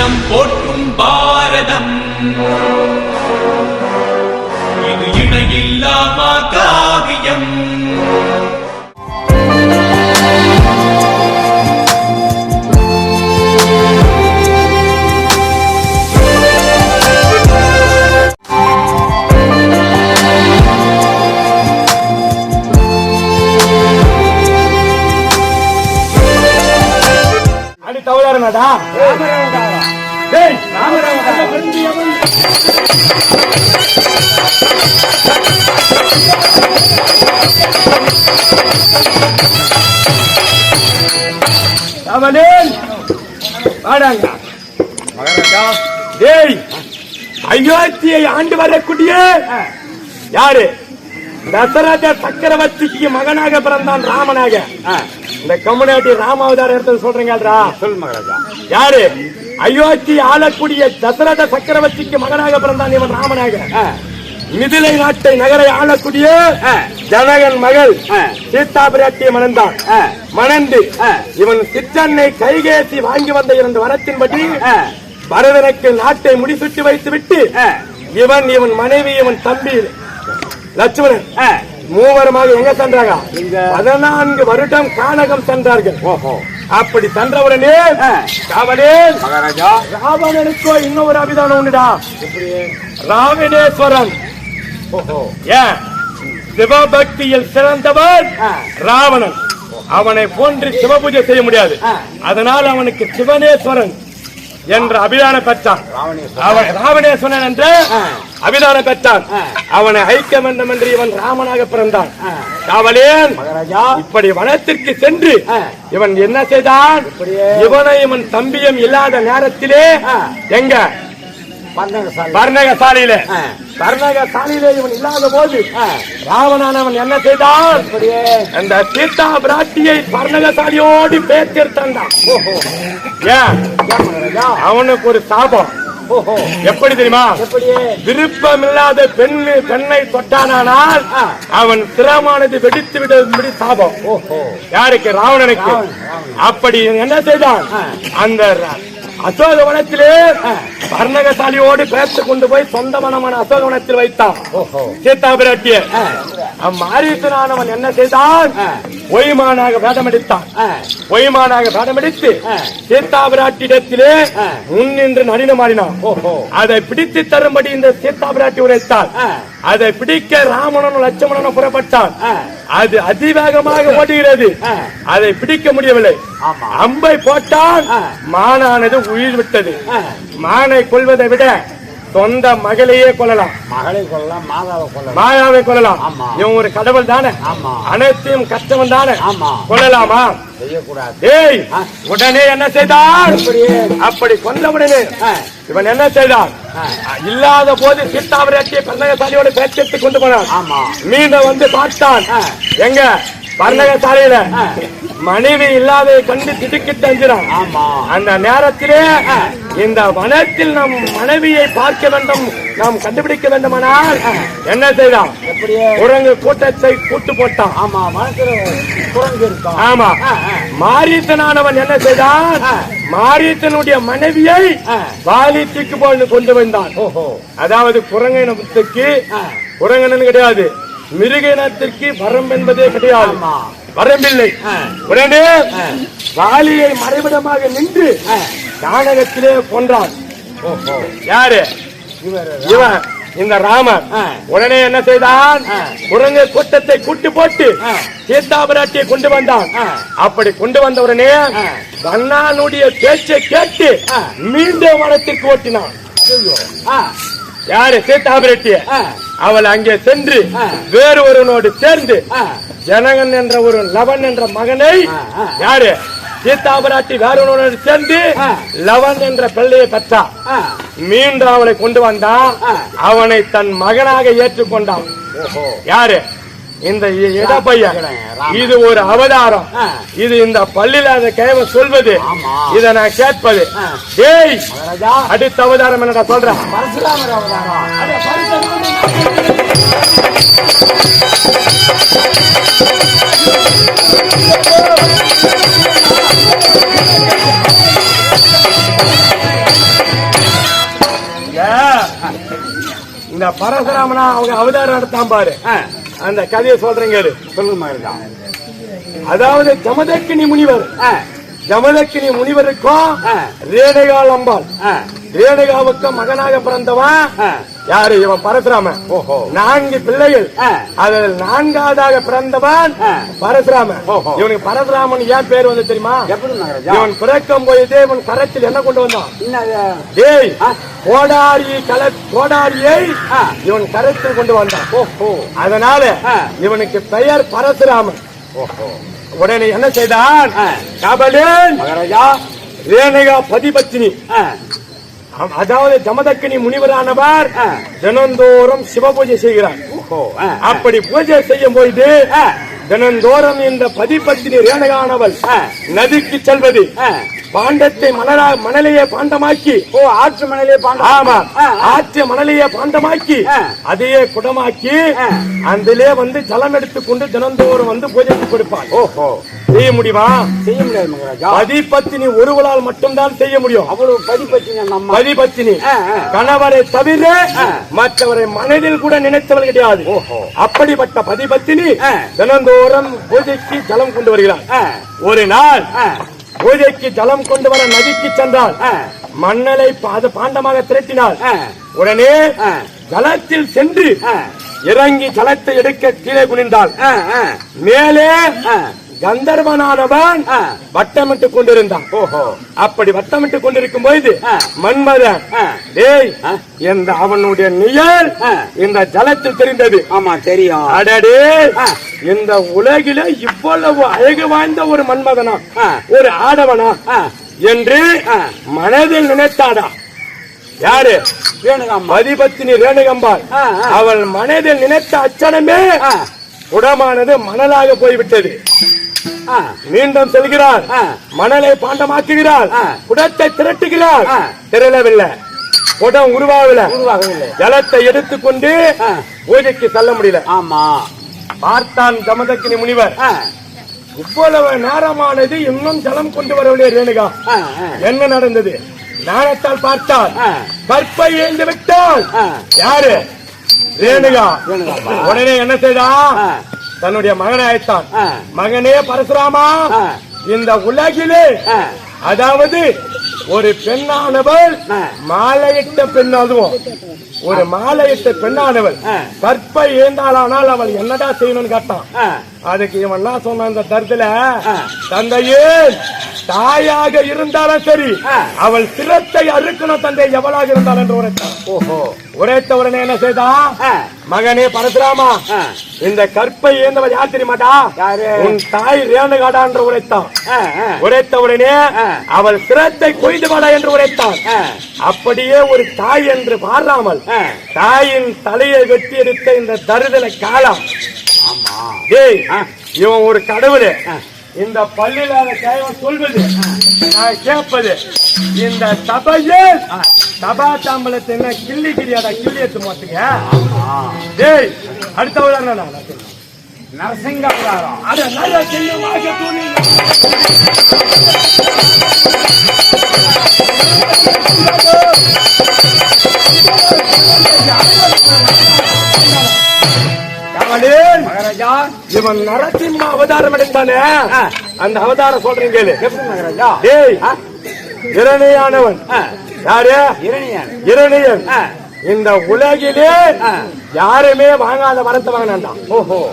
தினம் போற்றும் பாரதம். இது இணையில்லாமா காவியம் தவறாருனாடா அவனேன். வாடாங்க. மகாராஜா டேய் அயோத்தியை ஆண்டு வரக்கூடிய யாரு? தசரத சக்கரவர்த்திக்கு மகனாக பிறந்தான் ராமனாக. இந்த கம்முனாட்டி ராமாவதார இடத்துல சொல்றீங்கடா சொல் மகாராஜா. யாரு? அயோத்தி ஆளக்கூடிய தசரத சக்கரவர்த்திக்கு மகனாக பிறந்தான் இவன் ராமனாக. மிதிலை நாட்டை நகரை ஆளக்கூடிய ஜனகன் மகள் சீதா பிராட்டியை மணந்தான். மணந்து இவன் சிற்றன்னை கைகேசி வாங்கி வந்த இரண்டு வரத்தின்படி பரதனுக்கு நாட்டை முடிசுட்டு வைத்து விட்டு இவன் இவன் மனைவி இவன் தம்பி லட்சுமணன் மூவருமாக எங்க சென்றாங்க பதினான்கு வருடம் கானகம் சென்றார்கள். ஓஹோ. அப்படி சென்றவுடனே அவனே மகாராஜா. ராவணனுக்கோ இன்னொரு அபிதானம் உண்டுடா. ராவணேஸ்வரன். ஓஹோ. ஏன்? சிவபக்தியில் சிறந்தவன் ராவணன். அவனை போன்று சிவபூஜை செய்ய முடியாது. அதனால் அவனுக்கு சிவனேஸ்வரன். என்ற அபிதானம் பெற்றான். ராவணேஸ்வரன் அவன் ராவணேஸ்வரன் என்று அபிதானம் பெற்றான். அவனை ஐக்க வேண்டும் என்று இவன் ராமனாக பிறந்தான். காவலேன் இப்படி வனத்திற்கு சென்று இவன் என்ன செய்தான்? இவனை இவன் தம்பியும் இல்லாத நேரத்திலே எங்க? பந்தங்க சாலை பர்ணகசாலையில. ஆ. பர்ணகசாலையில இவன் இல்லாத போது ராவணானவன் என்ன செய்தான்? அந்த சீதா பிராட்டியை ஓஹோ. ஏன்? மகாராஜா அவனுக்கு ஒரு சாபம். எப்படி தெரியுமா? எப்படியே? விருப்பமில்லாத பெண் பெண்ணை தொட்டானால். அவன் சிரமானது வெடித்து விடும்படி சாபம். ஓஹோ. யாருக்கு? ராவணனுக்கு. ராவணன், ராவணன். அப்படி என்ன செய்தான். அந்த அசோகவனத்திலே பர்ணகசாலியோடு பேத்து கொண்டு போய் சொந்த வனமான அசோகவனத்தில் வைத்தான் சீதா பிராட்டிய ஆ. அம்மாரீசனானவன் என்ன செய்தான் ஆ. ஒய்மானாக வேடமெடுத்தான் ஆ. ஒய்மானாக வேடமெடுத்து. சீதா பிராட்டியிடத்திலே ஆ. முன் நின்று நடினமாடினான் ஓஹோ அதை பிடித்து தரும்படி இந்த சீதா பிராட்டி உரைத்தாள். அதை பிடிக்க ராமணனும் லட்சுமணனும் புறப்பட்டான். அது அதிவேகமாக ஓடுகிறது. அதை பிடிக்க முடியவில்லை. அம்பை போட்டால். மானானது உயிர் விட்டது. மானை கொல்வதை விட சொந்த மகளையே கொல்லலாம் மகளை கொள்ளலாம் மாதாவை கொள்ளலாம் மாயாவை கொல்லலாம் ஆமா. இவன் ஒரு கடவுள் தானே. அனைத்தையும் கஷ்டவன் தானே ஆமா. கொல்லலாமா செய்யக்கூடாது. உடனே என்ன செய்தான் எப்படியே? அப்படி கொன்ற உடனே. இவன் என்ன செய்தான் ஆ. இல்லாத போது சீதாவரட்டிய பர்ணகசாலியோட பேச்செடுத்து கொண்டு போனான் ஆமா மீண்டும் வந்து பார்த்தான். எங்க பர்ணகசாலையில. மனைவி இல்லாததை கண்டு திடுக்கிட்டு அஞ்சினான் ஆமா அந்த நேரத்திலே. இந்த வனத்தில் நம் மனைவியை பார்க்க வேண்டும் நாம் கண்டுபிடிக்க வேண்டுமானால் என்ன செய்தான் குரங்கு கூட்டத்தை கூட்டு போட்டான் ஆமா குரங்கு இருக்கும் ஆமா. மாரீத்தனானவன் என்ன செய்தான் ஆ. மாரீத்தனுடைய மனைவியை ஆ. வாலித்துக்கு போய் கொண்டு வந்தான் ஓஹோ அதாவது குரங்கினத்துக்கு ஆ. குரங்கனு கிடையாது மிருகினத்திற்கு வரம்பு என்பதே கிடையாது. வரம்பில்லை. உடனே. வாலியை மறைவிடமாக நின்று. நாடகத்திலே கொன்றான் யாரு இவர் இவன் இந்த ராமன் ஆ. உடனே என்ன செய்தான். குரங்கு கூட்டத்தை கூட்டு போட்டு. சீதாபிராட்டியை கொண்டு வந்தான். அப்படி கொண்டு வந்த உடனே. கண்ணானுடைய பேச்சை கேட்டு. மீண்டும் வனத்திற்கு ஓட்டினான் யாரு? சீதாபிராட்டிய அவள் அங்கே சென்று. வேறு ஒருவனோடு சேர்ந்து ஜனகன் என்ற ஒரு லவன் என்ற மகனை. யாரு? சீதாபிராட்டி வேறொருவனோடு சேர்ந்து. லவன் என்ற பிள்ளையை பெற்றா. மீண்டும் அவளை கொண்டு வந்தான். அவனை தன் மகனாக ஏற்றுக்கொண்டான். யாரு? இந்த இடப்பையன் இது ஒரு அவதாரம். இது இந்த பள்ளியில அந்த கேவ சொல்வது இத நான் கேட்பது. ஏய் அடுத்த அவதாரம் என்னடா சொல்றேன் இந்த பரசுராமனா அவங்க அவதாரம் எடுத்தான் பாரு. அந்த கதையை சொல்றேங்க சொல்லுமா சொல்லுங்க அதாவது ஜமதக்கினி முனிவர். ஜமதக்கினி முனிவருக்கும். ரேணுகால் அம்பாள் ரேணுகாவுக்கு மகனாக பிறந்தவன். யாரு? இவன் பரசுராமன். ஓஹோ. நான்கு பிள்ளைகள். அதில் நான்காவதாக பிறந்தவன் ஓஹோ. இவனுக்கு பரசுராமன் ஏன் பேர் வந்து தெரியுமா? இவன் பிறக்கும் போதே இவன் கரத்தில் என்ன கொண்டு வந்தான்? டேய். கோடாரி கல கோடாரியை. இவன் கரத்தில் கொண்டு வந்தான். ஓஹோ. அதனால. இவனுக்கு பெயர் பரசுராமன். ஓஹோ. உடனே என்ன செய்தான். கபலேன் மகாராஜா ரேணுகா பதிபத்தினி அதாவது ஜமதக்கினி முனிவரானவர். தினந்தோறும் சிவ பூஜை செய்கிறார். அப்படி பூஜை செய்யும் பொழுது ஆ. தினந்தோறும் இந்த பதிபத்தினி ரேணுகானவள். நதிக்கு செல்வது. பாண்டத்தை மணலா மணலையே பாண்டமாக்கி ஓ ஆற்று மணலே பாண்டா ஆமா. ஆற்று மணலையே பாண்டமாக்கி. அதையே குடமாக்கி. அதிலே வந்து ஜலம் எடுத்துக்கொண்டு தினந்தோறும் வந்து பூஜைக்கு கொடுப்பாள் ஓஹோ செய்ய முடியுமா செய்ய முடியாது மகாராஜா பதிபத்தினி ஒருவளால் மட்டும்தான் செய்ய முடியும் அவ்வளவு பதிப்பற்றி நம்ம பதிபத்தினி. கணவரை தவிர. மற்றவரை மனதில் கூட நினைத்தவள் கிடையாது ஓஹோ. அப்படிப்பட்ட பதிபத்தினி. தினந்தோறும் பூஜைக்கு ஜலம் கொண்டு வருகிறார் ஒரு நாள் பூஜைக்கு ஜலம் கொண்டு வர நதிக்கு சென்றால் மண்ணலை பாண்டமாக திரட்டினாள் ஆ, உடனே. ஜலத்தில் சென்று இறங்கி ஜலத்தை எடுக்க கீழே ஆ, மேலே. கந்தர்வனானவன். வட்டமிட்டு கொண்டிருந்தான் ஓஹோ அப்படி வட்டமிட்டு கொண்டிருக்கும் பொழுது ஆ. மன்மதன். டேய். இந்த அவனுடைய நிழல். இந்த ஜலத்தில் தெரிந்தது ஆமா தெரியும் அடடே. இந்த உலகில இவ்வளவு அழகு வாய்ந்த ஒரு மன்மதனா. ஒரு ஆடவனா என்று. மனதில் நினைத்தாடா யாரு மதிபத்தினி ரேணுகம்பாள். அவள் மனதில் நினைத்த அச்சனமே குடமானது மணலாக போய்விட்டது மீண்டும் செல்கிறார். மணலை பாண்டமாக்குகிறார். குடத்தை திரட்டுகிறார். திரளவில்லை குடம் உருவாகல உருவாகவில்லை. ஜலத்தை எடுத்துக்கொண்டு. பூஜைக்கு செல்ல முடியல. ஆமா. பார்த்தான் ஜமதக்கினி முனிவர். இவ்வளவு நேரமானது இன்னும் ஜலம் கொண்டு வரவில்லை ரேணுகா. என்ன நடந்தது? நாணத்தால் பார்த்தால். கற்பை ஏந்து விட்டால். யாரு? ரேணுகா. உடனே என்ன செய்தா. தன்னுடைய மகனை அழைத்தான். மகனே பரசுராமா. இந்த உலகிலே அதாவது ஒரு பெண்ணானவள். மாலையிட்ட பெண் அதுவும் ஒரு மாலையிட்ட பெண்ணானவள். கற்பை ஏந்தாளானால் அவள் என்னடா செய்யணும்னு கேட்டான் அதுக்கு இவன் என்ன சொன்னான் இந்த தருத்துல ஆ. தந்தையே தாயாக இருந்தாலும் சரி. அவள் சிரத்தை அறுக்கணும் தந்தை எவளாக இருந்தாலும் என்று உரைத்தான் ஓஹோ உரைத்த உடனே என்ன செய்தான் ஆ, மகனே பரசுராமா. இந்த கற்பை ஏந்தவள் யார் தெரியுமாடா யாரு? உன் தாய் ரேணுகாடா என்று உரைத்தான் உரைத்த உடனே. அவள் சிரத்தை கொய்து வாடா என்று உரைத்தான் அப்படியே ஒரு தாய் என்று ஆ. தாயின் தலையை வெட்டி எடுத்த இந்த தருதல காலம் டேய். இவன் ஒரு கடவுள். இந்த பள்ளியில தேவன் சொல்வது. நான் கேட்பது இந்த சபையில் சபா தாம்பலத்தை என்ன கிள்ளி கிளியாடா கிள்ளி எடுத்து மாத்துங்க டேய் அடுத்தவள நான் நரசிங்க அவதாரம் அட நல்ல சிங்கமாக தூணி. மகாராஜா. இவன் நரசிம்ம அவதாரம் எடுத்தானே. அந்த அவதாரம் சொல்றேன் கேளு. மகாராஜா? டேய் இரணையானவன். யாரு? இரணியன். இரணியன். இந்த உலகிலே. யாருமே வாங்காத வரத்தை வாங்கினான் ஓஹோ.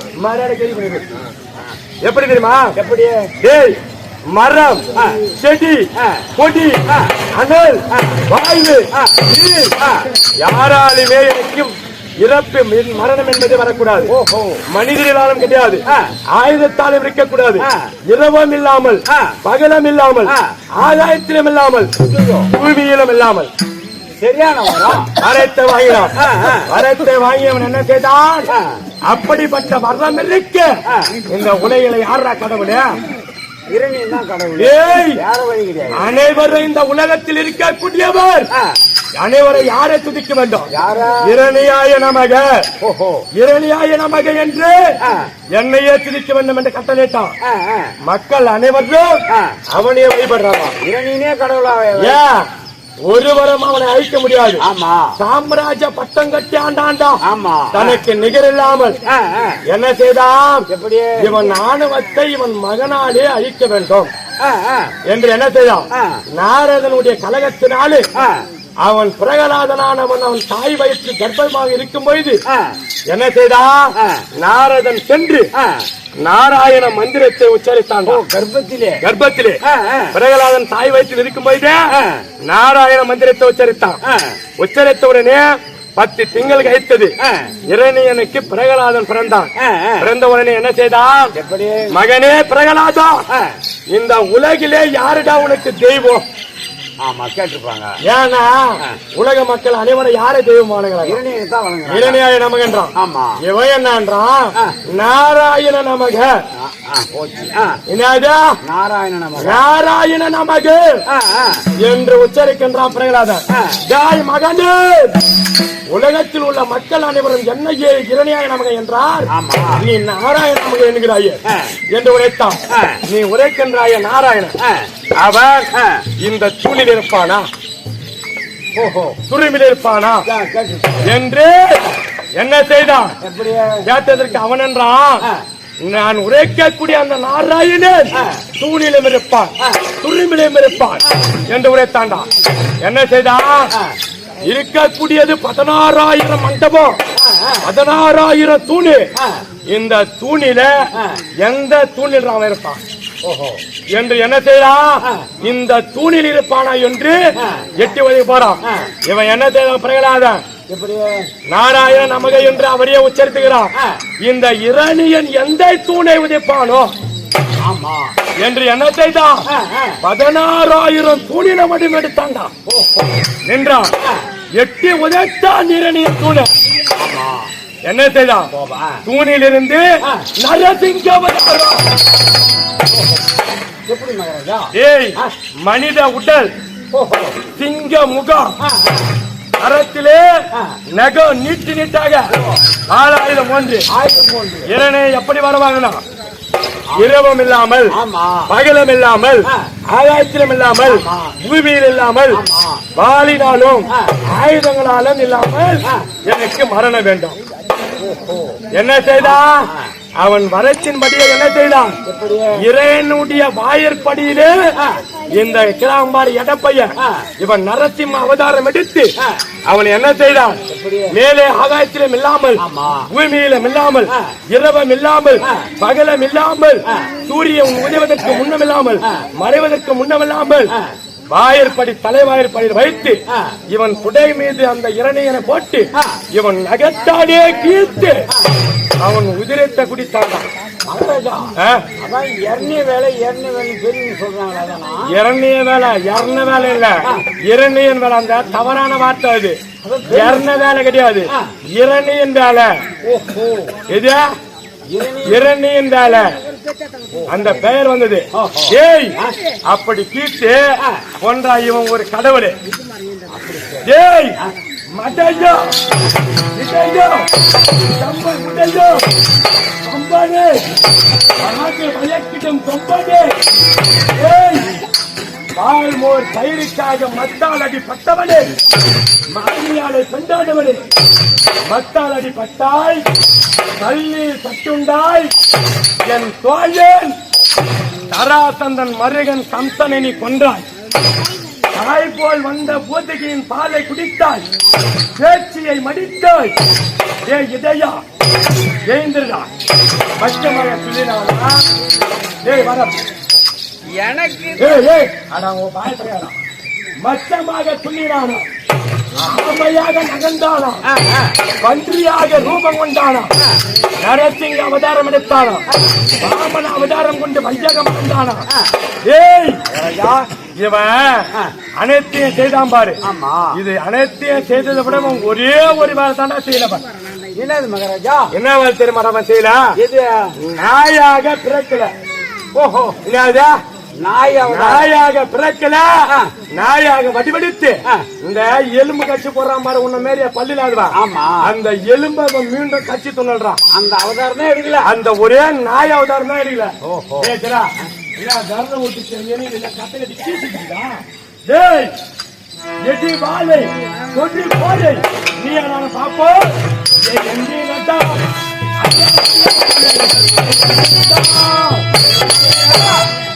எப்படி தெரியுமா? எப்படி? டேய் மரம். செடி. கொடி. அனல். வாயு. யாராலுமே எனக்கும் இறப்பு மரணம் என்பது வரக்கூடாது மனிதர்களாலும் கிடையாது. ஆயுதத்தாலும் இருக்கக்கூடாது. இரவும் இல்லாமல். பகலும் இல்லாமல் ஆ. ஆகாயத்திலும் இல்லாமல் பூமியிலும் இல்லாமல் சரியான வரம் வரத்தை வாங்கினான். வரத்தை வாங்கியவன் என்ன செய்தான். அப்படிப்பட்ட வரம் இருக்க. இந்த உலகில யாரா கடவுளே அனைவரும் இந்த உலகத்தில் இருக்கக்கூடியவர். அனைவரை யாரை துதிக்க வேண்டும்? யாரா? இரணியாய நமக. ஓஹோ. இரணியாய நமக என்று. என்னையே துதிக்க வேண்டும் என்று கட்டளையிட்டான். மக்கள் அனைவரும். அவனையே வழிபடுறாங்க. இரணியனே கடவுளாக ஒருவரும் அவனை அழிக்க முடியாது. ஆமா. சாம்ராஜ்ய பட்டம் கட்டி ஆண்டாண்டா. ஆமா. தனக்கு நிகரில்லாமல் ஆ, ஆ. என்ன செய்தான்? இவன் ஆணவத்தை இவன் மகனாலே அழிக்க வேண்டும். என்று என்ன செய்தான். நாரதனுடைய கலகத்தினாலே அவன் பிரகலாதனானவன் அவன் தாய் வயிற்று கர்ப்பமாக இருக்கும் பொழுது என்ன செய்தான் ஆ. நாரதன் சென்று. நாராயண மந்திரத்தை உச்சரித்தான் கர்ப்பத்திலே கர்ப்பத்திலே. பிரகலாதன் தாய் வயிற்றில் இருக்கும் பொழுது. நாராயண மந்திரத்தை உச்சரித்தான். உச்சரித்த உடனே பத்து திங்கள் கழித்தது. இரணியனுக்கு பிரகலாதன் பிறந்தான். பிறந்த உடனே என்ன செய்தான் மகனே பிரகலாதா. இந்த உலகிலே யாருடா உனக்கு தெய்வம் ஆமா கேட்டிருப்பாங்க. ஏன்னா உலக மக்கள் அனைவரும் யாரை நமகன்றான். ஆமா. இவன் என்னன்றான் ஆ. நாராயண நமக. என்னது? நாராயண நமக. நாராயண. என்று உச்சரிக்கின்றான். ஜாய் மகனே. உலகத்தில் உள்ள மக்கள் அனைவரும் என்னையே இரணியாய நமக என்றார். நீ நாராயண நமக என்கிறாயே. என்று உரைத்தான். நீ உரைக்கின்றாய நாராயணன். ஆ, அவன் ஆ. தூணில் இருப்பானா ஓஹோ துருமில் இருப்பானா என்று என்ன செய்தான் கேட்டதற்கு அவன் என்றான். நான் உரைக்கக்கூடிய அந்த நாராயணன் ஆ. தூணிலும் இருப்பான் ஆ. துருமிலும் இருப்பான் என்று உரைத்தாண்டா என்ன செய்தான் ஆ. இருக்கக்கூடியது பதினாறாயிரம் மண்டபம். பதினாறாயிரம் தூணு. இந்த தூணில. எந்த தூணில் அவன் இருப்பான் என்று என்ன செய்யறான். இந்த தூணில் இருப்பானா என்று. எட்டி உதவி போறான். இவன் என்ன செய்தான் பிரகலாதன் நாராயண நமக என்று அவரையே உச்சரித்துகிறான். இந்த இரணியன் எந்த தூணை உதைப்பானோ? ஆமா. என்று என்ன செய்தான். பதினாறாயிரம் தூணில மட்டும் எடுத்தாண்டா நின்றான். ஆ. எட்டி உதைத்தான் இரணியன் தூணை. என்ன செய்தான் தூணிலிருந்து ஆ. நரசிங்க அவதாரம். எப்படி ஏய் மனித உடல் சிங்க முகம். அறத்திலே. நகம் நீட்டு நீட்டாக ஆளாயிரம் ஒன்று இரணை எப்படி வருவாங்கன்னா இரவம் இல்லாமல் பகலும் இல்லாமல். ஆகாயத்திலும் இல்லாமல். பூமியில் இல்லாமல். வாளினாலும். ஆயுதங்களாலும் இல்லாமல். எனக்கு மரணம் வேண்டும் என்ன செய்தான்? அவன் வரச்சின் படியை என்ன செய்தான்? இறையனுடைய வாயிற்படியிலே இந்த கிளாம்பாடி எடப்பைய இவன் நரசிம்ம அவதாரம் எடுத்து அவன் என்ன செய்தான்? மேலே ஆகாயத்திலும் இல்லாமல் பூமியிலும் இல்லாமல் இரவம் இல்லாமல் பகலம் இல்லாமல் சூரியன் உதவதற்கு முன்னமில்லாமல் மறைவதற்கு முன்னமில்லாமல் வாயிற்படி தலைவாயிற்படியில் வைத்து. இவன் குடை மீது அந்த இரணையனை போட்டு. இவன் நகத்தாலே கீழ்த்து அவன் உதிரத்தை? அதான் எண்ணெய் வேலை எண்ணெய் வேலை இல்ல. இரணியன் வேலை அந்த தவறான வார்த்தை அது. இறந்த வேலை கிடையாது. இரணியன் வேலை. இரணி இரணியன் வேலை. அந்த பெயர் வந்தது. ஏய் அப்படி கீட்டு ஒன்றா இவன் ஒரு கடவுள். ஏய் மட்டையோ இட்டையோ கம்பன் முட்டையோ கம்பனே ஏய் பால்மோர் தயிருக்காக மத்தால் அடிப்பட்டவனே மாமியாலை கொண்டாடவனே. மத்தால் அடி பட்டாய் தள்ளி சட்டுண்டாய் என் தோழன் தராசந்தன் மருகன் சம்சனை நீ கொன்றாய். தாய் போல் வந்த போதகியின் பாலை குடித்தாய். பேச்சியை மடித்தாய். ஏ இதயா ஜெயந்திரா பச்சமாக சொல்லினானா ஏய் வரம். எனக்கு மச்சமாக துள்ளினானா? ஆமையாக நகர்ந்தானா? பன்றியாக ரூபம் கொண்டானா? நரசிங்க அவதாரம் எடுத்தானா? ராமன் அவதாரம் கொண்டு வையகம் வந்தானா ஏய். இவன் அனைத்தையும் செய்தான் பாரு. ஆமா. இது அனைத்தையும் செய்ததை விட ஒரே ஒரு வேலை தாண்டா செய்யலவன் என்னது மகாராஜா? என்ன வேலை தெரியுமா அவன் செய்யல? இது நாயாக பிறக்கல. ஓஹோ அவதா நாயாக பிறக்கல. நாயாக வடிவெடுத்து. இந்த எலும்பு கட்சி போடுறான் பாரு உன்ன மாரி பள்ளியில அதுவா ஆமா. அந்த எலும்பை அவன் மீண்டும் கட்சி துண்ணல்றான் அந்த அவதாரமே எடுக்கல. அந்த ஒரே நாய் அவதாரம் தான் எடுக்கல கட்டி கீசிட்டீங்களா? டேய் எடி வாழை தொட்டி கோழை நீ நான் பாப்போம் எங்கே நட்டா ஏய்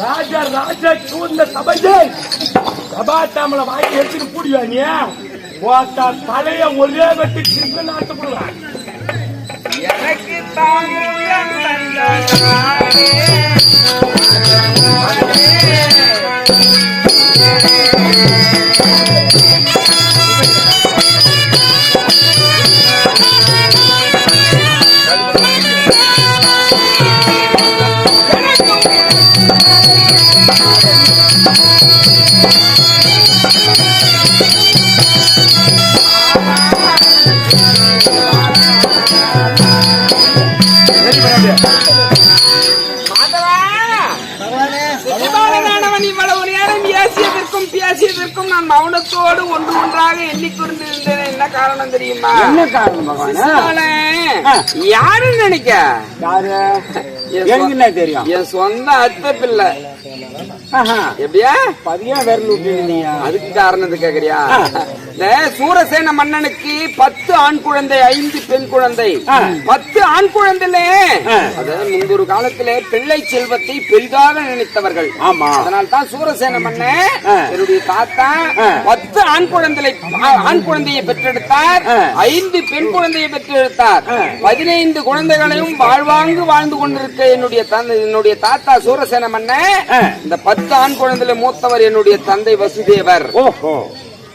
ராஜா ராஜா சூழ்ந்த சபையே. சபா தாமல வாங்கி எடுத்துட்டு கூடியா நீ? போட்டா தலைய ஒரே வெட்டி கிருப்ப நாட்டு எனக்கு தாங்குயம் தந்தானே. பேசியதற்கும் நான் மௌனத்தோடு ஒன்று ஒன்றாக எண்ணிக்கொண்டிருந்தேன் என்ன காரணம் தெரியுமா? என்ன காரணம் யாருன்னு நினைக்க? யாரு? என் எனக்கு என்ன தெரியும்? என் சொந்த அத்தை பிள்ளை. எப்படியா பதியா விரல் விட்டுருந்தீங்க அதுக்கு காரணத்தை கேக்குறியா இந்த சூரசேன மன்னனுக்கு பத்து ஆண் குழந்தை ஐந்து பெண் குழந்தை. பத்து ஆண் குழந்தையில. அதாவது முன்பொரு காலத்திலே பிள்ளை செல்வத்தை பெரிதாக நினைத்தவர்கள் ஆமா. அதனால் தான் சூரசேன மன்னன். என்னுடைய தாத்தா. பத்து ஆண் குழந்தை ஆண் குழந்தையை பெற்றெடுத்தார். ஐந்து பெண் குழந்தையை பெற்றெடுத்தார். பதினைந்து குழந்தைகளையும் வாழ்வாங்கு வாழ்ந்து கொண்டிருக்க என்னுடைய என்னுடைய தாத்தா சூரசேன மன்னன். இந்த பத்து ஆண் குழந்தையில மூத்தவர் என்னுடைய தந்தை வசுதேவர். ஓஹோ.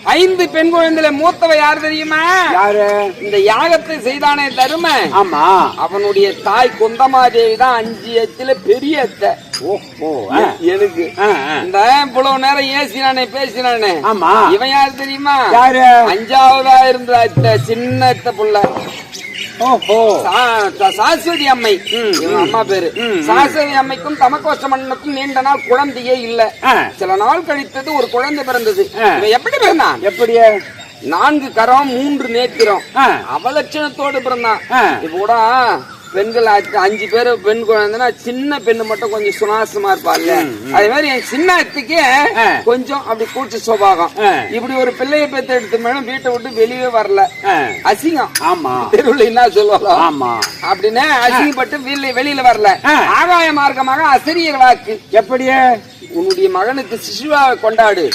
ஐந்து பெண் குழந்தையில மூத்தவ யார் தெரியுமா? யாரு? இந்த யாகத்தை செய்தானே தரும. ஆமா. அவனுடைய தாய் குந்தமாதேவி தான் அஞ்சு எத்துல பெரிய அத்தை. ஓஹோ. எனக்கு. இந்த இவ்வளவு நேரம் ஏசினானே பேசினானே. ஆமா. இவன் யார் தெரியுமா? யாரு? அஞ்சாவதா இருந்த அத்தை சின்ன அத்தை புள்ள. சாஸ்வதி அம்மை. அம்மா பேரு. சாஸ்வதி அம்மைக்கும் தமக்கோஷ்ட மன்னனுக்கும் நீண்ட நாள் குழந்தையே இல்ல. சில நாள் கழித்தது ஒரு குழந்தை பிறந்தது. எப்படி பிறந்தான்? எப்படி? நான்கு கரம் மூன்று நேத்திரம். அவலட்சணத்தோடு பிறந்தான். இப்ப கூட பெண்கள் அஞ்சு- பேர் பெண் குழந்தைன்னா சின்ன பெண்ணு மட்டும் கொஞ்சம் சுனாசமா இருப்பாள்ல. அதே மாதிரி என் சின்ன அத்தைக்கு ஆ. கொஞ்சம் அப்படி கூச்ச சுபாகம். இப்படி ஒரு பிள்ளைய பெற்று எடுத்து மேலும் வீட்டை விட்டு வெளியே வரல. அசிங்கம். ஆமா. தெருவில் என்ன சொல்லுவாங்க ஆமா. அப்படின்னு அசிங்கப்பட்டு வெளியில வெளியில வரல. ஆகாய மார்க்கமாக அசிரியர் வாக்கு. எப்படி? உன்னுடைய மகனுக்கு சிசுவாவை கொண்டாடு.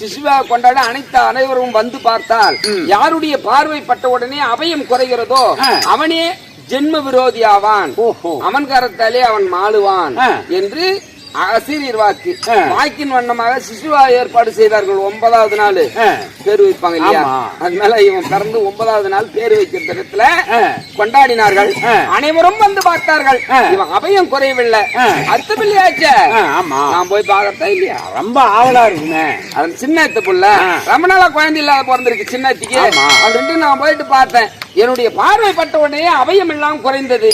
சிசுவாவை கொண்டாட அனைத்து அனைவரும் வந்து பார்த்தால் யாருடைய பார்வை பட்ட உடனே அபயம் குறைகிறதோ. அவனே ஜென்ம விரோதி ஆவான். அவன் கரத்தாலே அவன் மாளுவான். என்று அசிரியர் வாக்கு. வாக்கின் வண்ணமாக சிசுவா ஏற்பாடு செய்தார்கள் ஒன்பதாவது நாள். பேர் வைப்பாங்க இல்லையா. அதனால இவன் பிறந்து ஒன்பதாவது நாள் பேர் வைக்கிற இடத்துல ஆ. கொண்டாடினார்கள். அனைவரும் வந்து பார்த்தார்கள். இவன் அபயம் குறையவில்லை பிள்ளையாச்சே ஆ, ஆமா நான் போய் பார்க்கறதா இல்லையா ரொம்ப ஆவலா இருக்குமே அது சின்ன அத்தை புள்ள. ரொம்ப நாளா குழந்தை இல்லாத பிறந்திருக்கு சின்ன அத்திக்கு ஆமா. அப்படின்ட்டு நான் போயிட்டு பார்த்தேன் என்னுடைய பார்வை பட்ட உடனே அபயம் எல்லாம் குறைந்தது.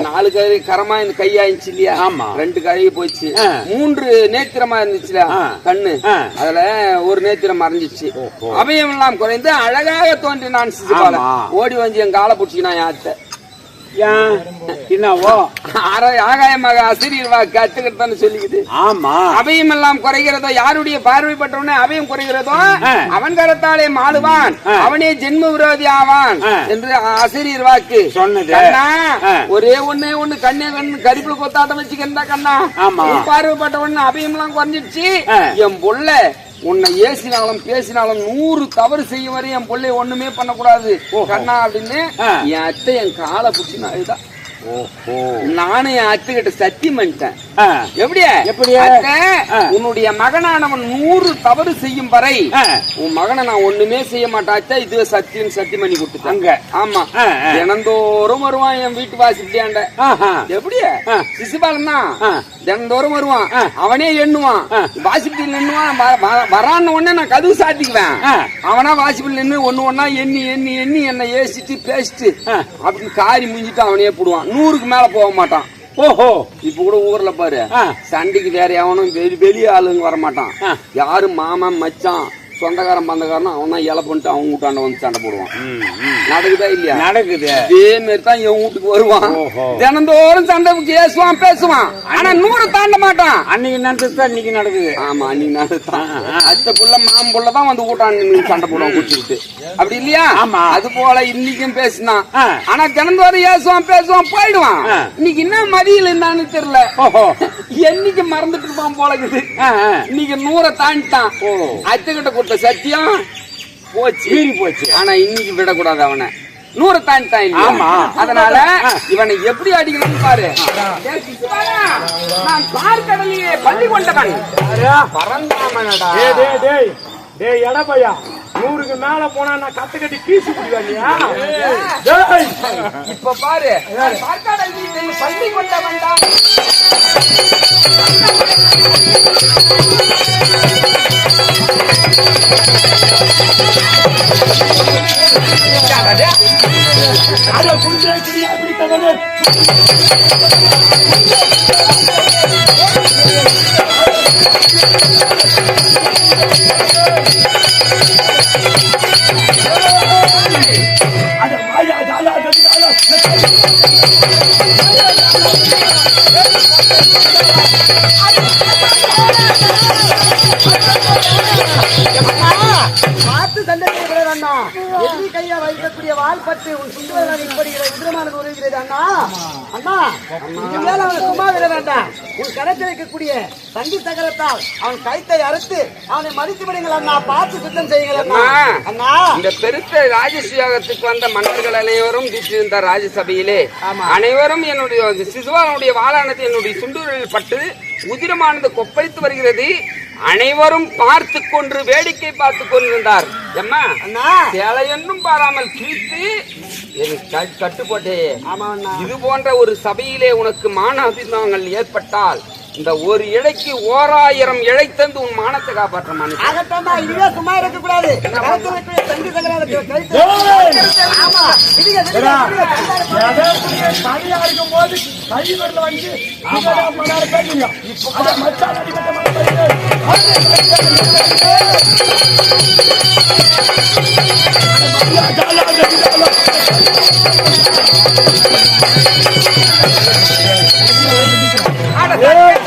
நாலு கை கரமா இந்த கையாயிருச்சு இல்லையா ஆமா. ரெண்டு கழுவி போச்சு. மூன்று நேத்திரமா இருந்துச்சுல. கண்ணு. அதுல ஒரு நேத்திரம் மறைஞ்சிச்சு ஓஹோ. அபயம் எல்லாம் குறைந்து அழகாக சிசுபாலன் ஆமா. ஓடி வந்து என் காலை பிடிச்சிக்கினா ஏன் என்னவோ ஆகாயமாக அசிரியர் வா கத்துக்கிட்டான்னு சொல்லிக்குது ஆமா அபயம் எல்லாம் குறைகிறதோ யாருடைய பார்வைப்பட்டவனே அபயம் குறைகிறதோ. அவன் கரத்தாலே மாளுவான் ஆ. அவனே ஜென்ம விரோதி ஆவான். என்று ஆசிரியர் வாக்கு சொன்னது. ஒரே ஒண்ணே ஒண்ணு கண்ணே கண்ணு கருப்புல கொத்தாட்டம் வச்சுக்கிறா கண்ணா ஆமா. உன் பார்வைப்பட்ட உடனே அபயம் எல்லாம் குறைஞ்சிடுச்சு ஆ. என் புள்ள உன்னை ஏசினாலும் பேசினாலும் நூறு தவறு செய்யும் வரை என் பிள்ளை ஒண்ணுமே பண்ணக்கூடாது. கண்ணா அப்படின்னு. என் அத்தை என் காலை பிடிச்சி நான் இதுதான் நானும் என் அத்தை கிட்ட சத்தியம் பண்ணிட்டேன். எப்படியா எப்படியா? உன்னுடைய மகனானவன் நூறு தவறு செய்யும் வரை. உன் மகனை நான் ஒண்ணுமே செய்ய மாட்டாச்சா இதுவே சத்தியம் சத்தியம் பண்ணி கொடுத்துட்டேன் அங்க. ஆமா. தினந்தோறும் வருவான் என் வீட்டு வாசிப்பியாண்ட ஆஹா. எப்படியா. சிசுபாலன் தான். தினந்தோறும் வருவான். அவனே எண்ணுவான். வாசிப்பில் எண்ணுவான் வரான்னு உடனே நான் கதவு சாத்திக்குவேன் ஆ. அவனா வாசிப்பில் நின்று ஒண்ணு ஒண்ணா எண்ணி எண்ணி எண்ணி என்னை ஏசிட்டு பேசிட்டு. அப்படின்னு காரி முஞ்சிட்டு அவனே போடுவான் நூறுக்கு மேல போக மாட்டான் ஓஹோ இப்ப கூட ஊர்ல பாரு. சண்டைக்கு வேற எவனும் வெளி வெளிய ஆளுங்க வர மாட்டான் ஆ. யாரு மாமன் மச்சான் சொந்தக்காரன் பந்தக்காரன் அவன் தான் இலை பண்ணிட்டு வீட்டாண்ட வந்து சண்டை போடுவான். நடக்குதா இல்லையா? நடக்குது. இதே மாதிரி தான் என் வீட்டுக்கு வருவான். தினந்தோறும் சண்டை பேசுவான் பேசுவான். ஆனா நூறு தாண்ட மாட்டான். அன்னைக்கு நடந்தது தான் இன்னைக்கு நடக்குது. ஆமா நீ தான். அத்த புள்ள மாம் புள்ள தான் வந்து நின்னு சண்டை போடுவான் குடிச்சுக்கிட்டு அப்படி இல்லையா? ஆமா. அது போல இன்னைக்கும் பேசினான். ஆனா தினந்தோறும் ஏசுவான் பேசுவான் போயிடுவான். இன்னைக்கு என்ன மதியில் என்னன்னு தெரியல. என்னைக்கு மறந்துட்டு இருப்பான் போல இருக்குது. இன்னைக்கு நூறை தாண்டிட்டான். ஓ. அத்தைக்கிட்ட கொடுத்த சத்தியம் போச்சு. மீறி போச்சு. ஆனா இன்னைக்கு விடக்கூடாது அவனை. நூறு தாண்டிட்டான் இல்லையா? ஆமா. அதனால இவனை எப்படி அடிக்கணும்னு பாரு. நான் பார்க்கடலையே பள்ளி கொண்டவன் பரந்தாமனடா. டேய் டேய் டேய் டேய் எடப்பையா. நூறுக்கு மேல போனா நான் கத்து கட்டி கீசி குடிவானியா இப்ப பாரு. பள்ளி பிடித்தவனே அட மாயா ஜாலா கதியாலா பார்த்து சண்டை செய்கிறது அண்ணா எதிரி கையா வைக்கக்கூடிய வால் உன் சுண்டுவதனால் இப்படிகிற விதமானது உருகிறது அண்ணா அண்ணா இதுக்கு அவனை சும்மா விட வேண்டாம் உன் கரத்தில் இருக்கக்கூடிய சண்டி சகரத்தால் அவன் கைத்தை அறுத்து அவனை மதித்து விடுங்கள் அண்ணா பார்த்து சுத்தம் செய்யுங்கள் அண்ணா அண்ணா. இந்த பெருத்த ராஜசியோகத்துக்கு வந்த மன்னர்கள் அனைவரும் வீற்றிருந்த ராஜசபையிலே அனைவரும் என்னுடைய சிசுவானுடைய வாளானது என்னுடைய சுண்டுகளில் பட்டு உதிரமானது கொப்பளித்து வருகிறது. அனைவரும் பார்த்து கொண்டு வேடிக்கை பார்த்து கொண்டிருந்தார். எம்மா சேலையொன்றும் பாராமல் கிழித்து எனக்கு கட்டு- போட்டே ஆமா அண்ணா. இது போன்ற ஒரு சபையிலே உனக்கு மான அபிமானங்கள் ஏற்பட்டால் இந்த ஒரு இழைக்கு ஓராயிரம் இழை தந்து உன் மானத்தை காப்பாற்ற மாட்டேன் இதுவே சும்மா இருக்க கூடாது கரத்தில்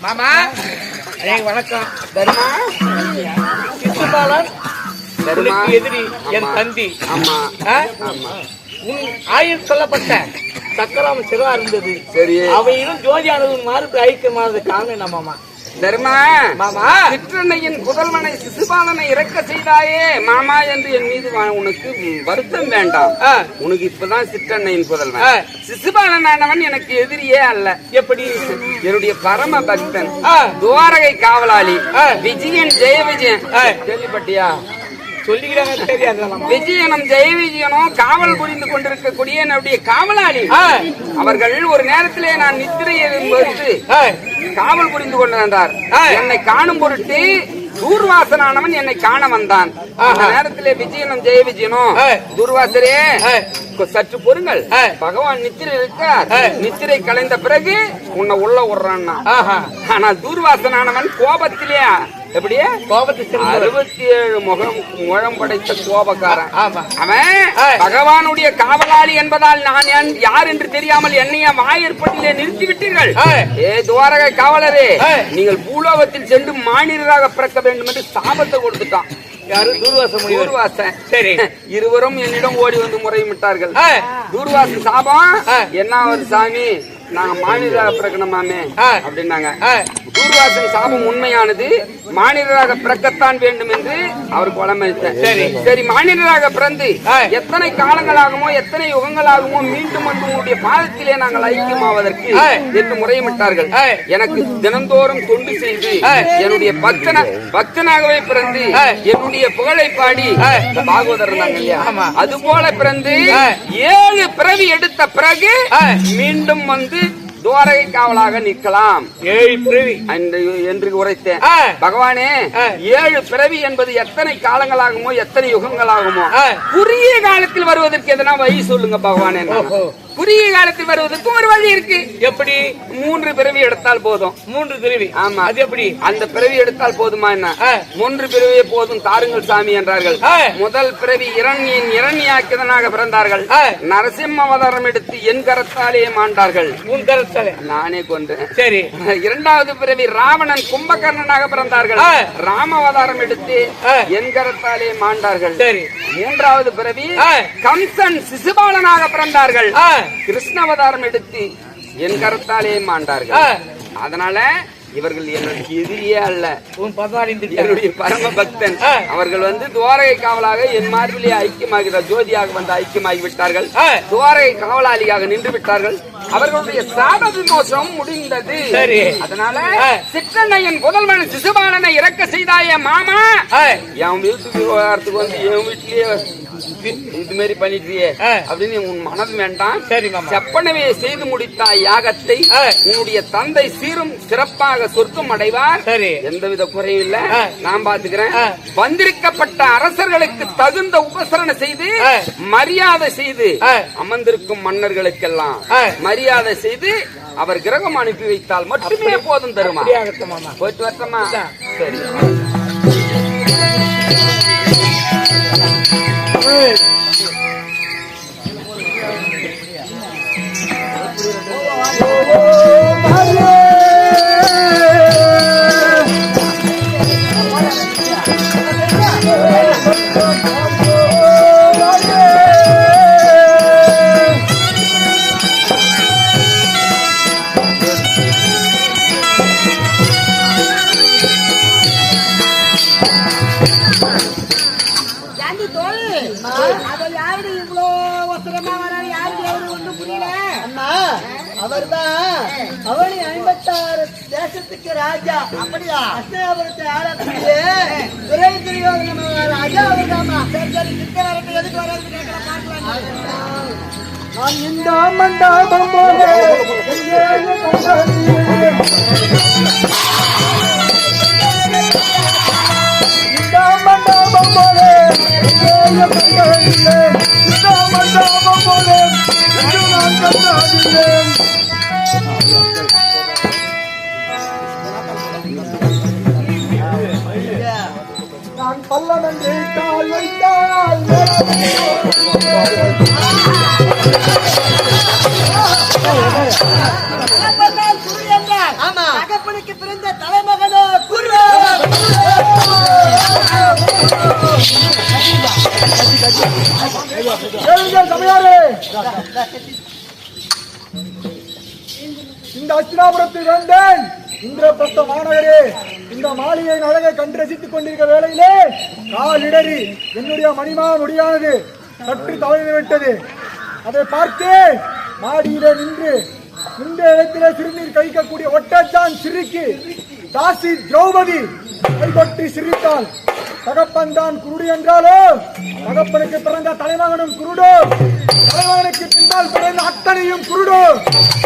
மாமா வணக்கம். தர்மா? சிசுபாலன் எதிரி என். தந்தி. ஆமா? ஆமா. உன் ஆயுள் சொல்லப்பட்ட சக்கராம சிவா இருந்தது. சரி. அவையிலும் ஜோதியானது மாறுபடி ஐக்கியமானது காரணம் என்ன மாமா? தர்மா மாமா? சிற்றன்னையின் புதல்வனை சிசுபாலனை இறக்க செய்தாயே மாமா என்று என் மீது உனக்கு வருத்தம் வேண்டாம். உனக்கு இப்பதான் சிற்றன்னையின் புதல்வன். சிசுபாலனானவன் எனக்கு எதிரியே அல்ல. எப்படி? என்னுடைய பரம பக்தன். துவாரகை காவலாளி. விஜயன் ஜெய விஜயன். கேள்விப்பட்டியா? சொல்லிக்கிறாங்க தெரியாது. விஜயனும் ஜெய விஜயனும் காவல் புரிந்து கொண்டிருக்கக்கூடிய என்னுடைய காவலாளி. அவர்கள் ஒரு நேரத்திலே நான் நித்திரையை மறுத்து ஆ, காவல் புரிந்து கொண்டிருந்தார் ஆ. என்னை காணும் பொருட்டு தூர்வாசனானவன் என்னை காண வந்தான். அந்த நேரத்திலே விஜயனும் ஜெய விஜயனும். தூர்வாசரே சற்று பொறுங்கள். ஆ. பகவான் நித்திரை இருக்கார். நித்திரை கலைந்த பிறகு உன்னை உள்ள விடுறான்னா. ஆனா தூர்வாசனானவன் கோபத்திலே எப்படியே கோபத்தை. அறுபத்தி ஏழு முகம் முழம் படைத்த கோபக்காரன். அவன். பகவானுடைய காவலாளி என்பதால் நான் யார் என்று தெரியாமல் என்னைய வாயிற்பட்டிலே நிறுத்தி விட்டீர்கள். ஏ துவாரக காவலரே. நீங்கள் பூலோகத்தில் சென்று மானிடராக பிறக்க வேண்டும் என்று சாபத்தை கொடுத்துட்டான் யாரு தூர்வாசன் சரி. இருவரும் என்னிடம் ஓடி வந்து முறையிட்டார்கள் ஆ. தூர்வாச சாபம். என்ன ஒரு சாமி நாங்க மானிடராக பிறக்கணுமாமே. அப்படின்னாங்க. தூர்வாசன் சாபம் உண்மையானது மாநிலராக பிறக்கத்தான் வேண்டும் என்று அவர் குளமளித்தார் சரி. சரி மாநிலராக பிறந்து எத்தனை காலங்களாகுமோ எத்தனை யுகங்களாகுமோ மீண்டும் வந்து உங்களுடைய பாதத்திலே நாங்கள் ஐக்கியமாவதற்கு என்று முறையிட்டார்கள். எனக்கு தினந்தோறும் தொண்டு செய்து என்னுடைய பக்தன பக்தனாகவே பிறந்து என்னுடைய புகழை பாடி பாகவதர் அது போல பிறந்து ஏழு பிறவி எடுத்த பிறகு மீண்டும் வந்து துவாரகை காவலாக நிற்கலாம் ஏழு பிறவி என்று உரைத்தேன். பகவானே. ஏழு பிறவி என்பது எத்தனை காலங்களாகுமோ எத்தனை யுகங்களாகுமோ. குறுகிய காலத்தில் வருவதற்கு எதனா வழி சொல்லுங்க பகவானே. குறுகிய காலத்தில் வருவதற்கு ஒரு வழி இருக்கு. எப்படி? மூன்று பிறவி எடுத்தால் போதும். மூன்று பிறவி. ஆமா. அது எப்படி? அந்த பிறவி எடுத்தால் போதுமா என்ன. மூன்று பிறவியே போதும் தாருங்கள் சாமி என்றார்கள். முதல் பிறவி இரண்யின் இரண்யாக்கிதனாக பிறந்தார்கள். நரசிம்ம அவதாரம் எடுத்து என் கரத்தாலே மாண்டார்கள். உன் கருத்தாலே. நானே கொன்றேன். சரி. இரண்டாவது பிறவி ராவணன் கும்பகர்ணனாக பிறந்தார்கள். ராம அவதாரம் எடுத்து. என் கரத்தாலே மாண்டார்கள். சரி. மூன்றாவது பிறவி. கம்சன் சிசுபாலனாக பிறந்தார்கள். ஆ. கிருஷ்ண அவதாரம் எடுத்து என் கரத்தாலே மாண்டார்கள். அதனால இவர்கள் என்னுடைய எதிரியே அல்ல என்னுடைய பரம பக்தன். அவர்கள் வந்து துவாரகை காவலாக என் மார்பிலே ஐக்கியமாகிற ஜோதியாக வந்து ஐக்கியமாகி விட்டார்கள். துவாரகை காவலாளியாக நின்று விட்டார்கள் அவர்களுடைய சாப விமோசம் முடிந்தது சரி. அதனால ஆ. சிற்றண்ணையின் புதல்வன் சிசுபாலனை இறக்க செய்தாய மாமா. என் வீட்டுக்கு விவகாரத்துக்கு வந்து என் வீட்லயே இது மாதிரி பண்ணிட்டியே. அப்படின்னு உன் மனது வேண்டாம் சரி. செப்பனவே செய்து முடித்தாய் யாகத்தை. உன்னுடைய தந்தை சீரும் சிறப்பாக சொர்க்கம் அடைவார் சரி. எந்தவித குறையும் இல்ல. நான் பாத்துக்கிறேன். வந்திருக்கப்பட்ட அரசர்களுக்கு தகுந்த உபசரணை செய்து. மரியாதை செய்து. அமர்ந்திருக்கும் மன்னர்களுக்கெல்லாம் ஆ. மரியாதை செய்து அவர் கிரகம் அனுப்பி வைத்தால் மட்டுமே போதும் தருமா? போயிட்டு வரட்டுமா? சரி. தேசத்துக்கு ராஜா. அப்படியா? அஷ்டயாபுரத்தை ஆளக்கூடிய துறை துரியோதன ராஜா அவர்தாமா சரி சரி கிட்ட வரட்டும் எதுக்கு வராது பார்க்கலாம்? நான் இந்த மண்டாபம் போல பள்ளம் என்று கால் வைத்தால் ஆமா. தகப்பனுக்கு பிறந்த தலைமகனோ குரு! சமையாரே இந்த அஸ்தினாபுரத்தில் வந்தேன். இந்திரபிரஸ்த மாநகரே இந்த மாளிகையின் அழகை கண்டு ரசித்துக் கொண்டிருக்க வேளையிலே காலிடறி என்னுடைய மணிமா முடியானது சற்று தவறிவிட்டது அதை பார்த்து மாடியிலே நின்று இந்த இடத்திலே சிறுநீர் கழிக்கக்கூடிய ஒட்டச்சான் சிறுக்கி தாசி திரௌபதி கைப்பற்றி சிரித்தாள். தகப்பன் தான் குருடு என்றாலோ? தகப்பனுக்கு பிறந்த தலைமகனும் குருடோ? தலைமகனுக்கு பின்னால் பிறந்த அத்தனையும் குருடோ?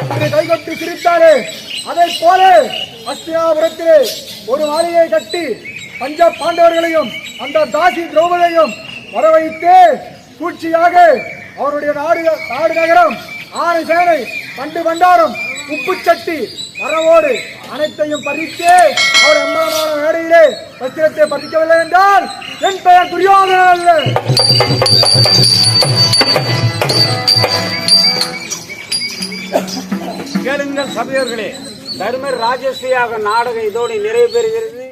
என்று கைகொட்டி சிரித்தாரே. அதை போல அஸ்தினாபுரத்திலே ஒரு மாளிகையை கட்டி பஞ்ச பாண்டவர்களையும் அந்த தாசி திரௌபதியையும் வரவைத்து சூழ்ச்சியாக அவருடைய நாடு நாடு நகரம் ஆறு சேனை பண்டு பண்டாரம் உப்பு சட்டி மரவோடு அனைத்தையும் பறித்து அவர் அம்மாவான மேடையிலே வஸ்திரத்தை பறிக்கவில்லை என்றால் என் பெயர் துரியோதன அல்ல. கேளுங்கள் சபையர்களே தர்மர் ராஜஸ்ரீயாக நாடகம் இதோடு நிறைவு பெறுகிறது.